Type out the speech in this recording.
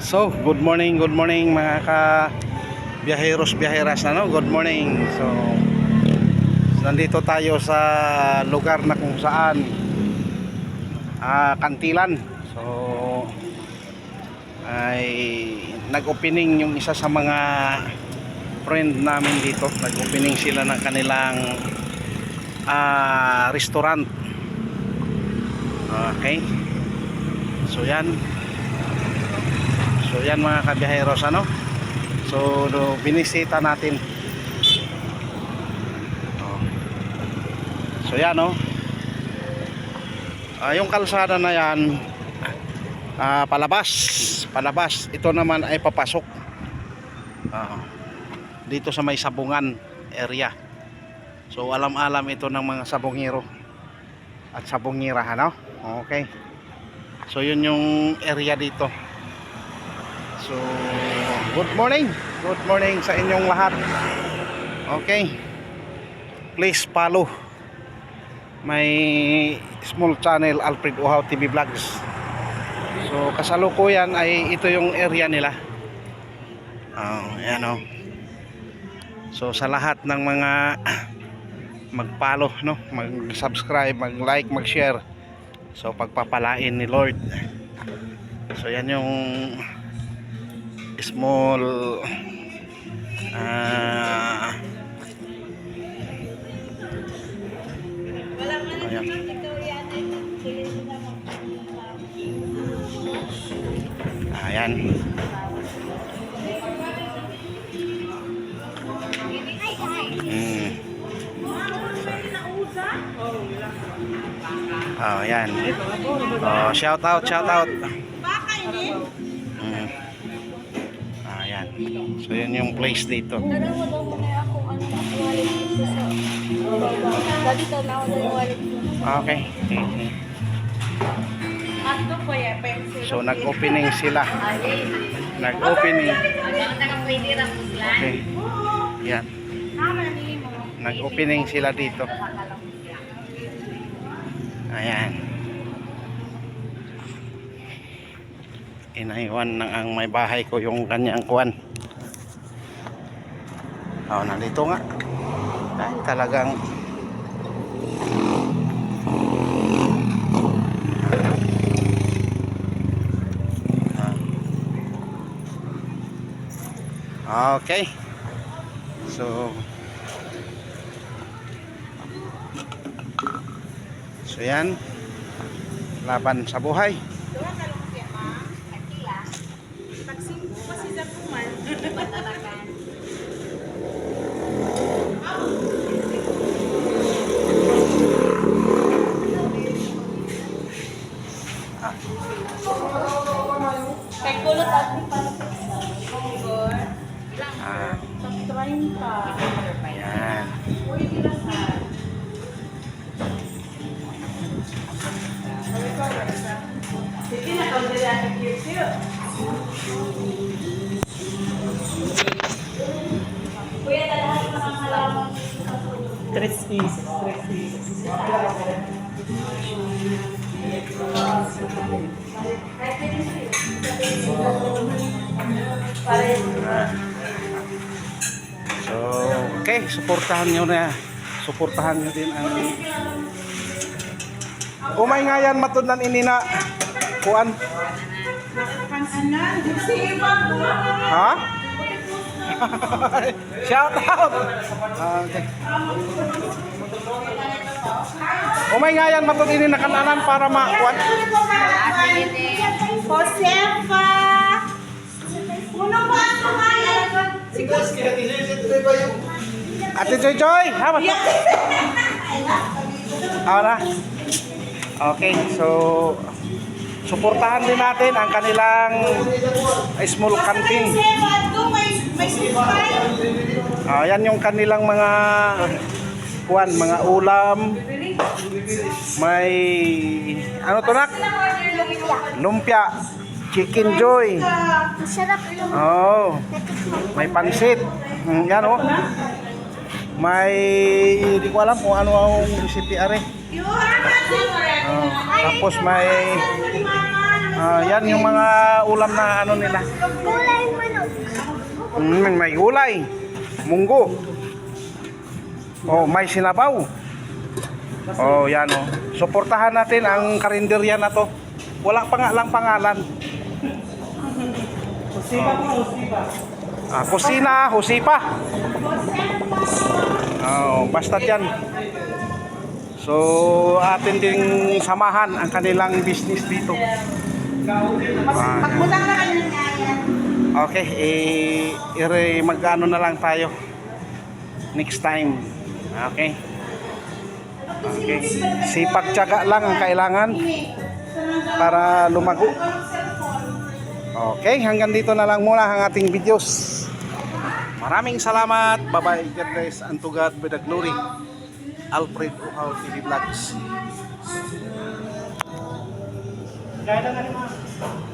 So, good morning, good morning mga ka biyaheros, biyaheras na no? Good morning. So, nandito tayo sa lugar na kung saan ah, Kantilan. So, ay nag-opening yung isa sa mga friend namin dito. Nag-opening sila ng kanilang ah, restaurant. Okay. So, yan. So yan mga kabiyaheros ano. So do, binisita natin. Oh. So yan no. Ah, yung kalsada na yan ah, palabas, palabas. Ito naman ay papasok. Ah, dito sa may sabungan area. So alam-alam ito ng mga sabungero at sabungira ano. Okay. So yun yung area dito. So, good morning. Good morning sa inyong lahat. Okay. Please follow my small channel Alfred Uhaw TV Vlogs. So, kasalukuyan ay ito yung area nila. Oh, yan oh. So, sa lahat ng mga mag-follow, no? Mag-subscribe, mag-like, mag-share. So, pagpapalain ni Lord. So, yan yung small ah ayan. ayan. Mm. oh yan oh shout out shout out So yun yung place dito. Mo daw muna ako ako wallet dito sa Dati daw na ako ng wallet ko. Okay. Mhm. Pencil. So nag-opening sila. Nag-opening. Okay. Yan. Nag-opening sila dito. Ayan. Inaiwan ng ang may bahay ko yung kanyang kuwan. Oh, nandito nga. Ay, talagang. Okay. So So yan. Laban sa buhay. Kay kulot at Ah, Sa 30. yan. Uy, ilasan. Sige na, kung dili ang cute Kuya, dalahan mo ng halaman. Tres pieces, tres pieces. So, okay, suportahan nyo na. Suportahan nyo din ang Umay nga yan matunan inina. Kuan. Ha? Shout out. Ah, okay. Umay nga yan matunan inina kananan para makuan. Josefa! Unang ba ang kumain? Ate Joy Joy, ha? Basta. Ahora. Okay, so suportahan din natin ang kanilang small sipay. Ah, yan yung kanilang mga kuan, mga ulam. May ano to nak? Lumpia, chicken joy. Masarap Oh, may pansit. Mm, yan oh. May hindi ko alam kung ano ang recipe are. Oh, tapos may Ah, yan yung mga ulam na ano nila. Kulay manok. Mm, may gulay, munggo. Oh, may sinabaw. Oh, yan oh. Suportahan natin ang karinderya na to. Wala pa nga lang pangalan. Husipa po, husipa. Ah, kusina, husipa. Oh, basta yan. So, atin ding samahan ang kanilang business dito. Ah, Magmutang na ng kaya. Okay, eh, mag-ano na lang tayo. Next time. Okay. Okay. Sipag tiyaga lang ang kailangan para lumago. Okay, hanggang dito na lang muna ang ating videos. Maraming salamat. Bye-bye. God bless and God be the glory. Alfred Uhaw TV Vlogs. Kaya lang.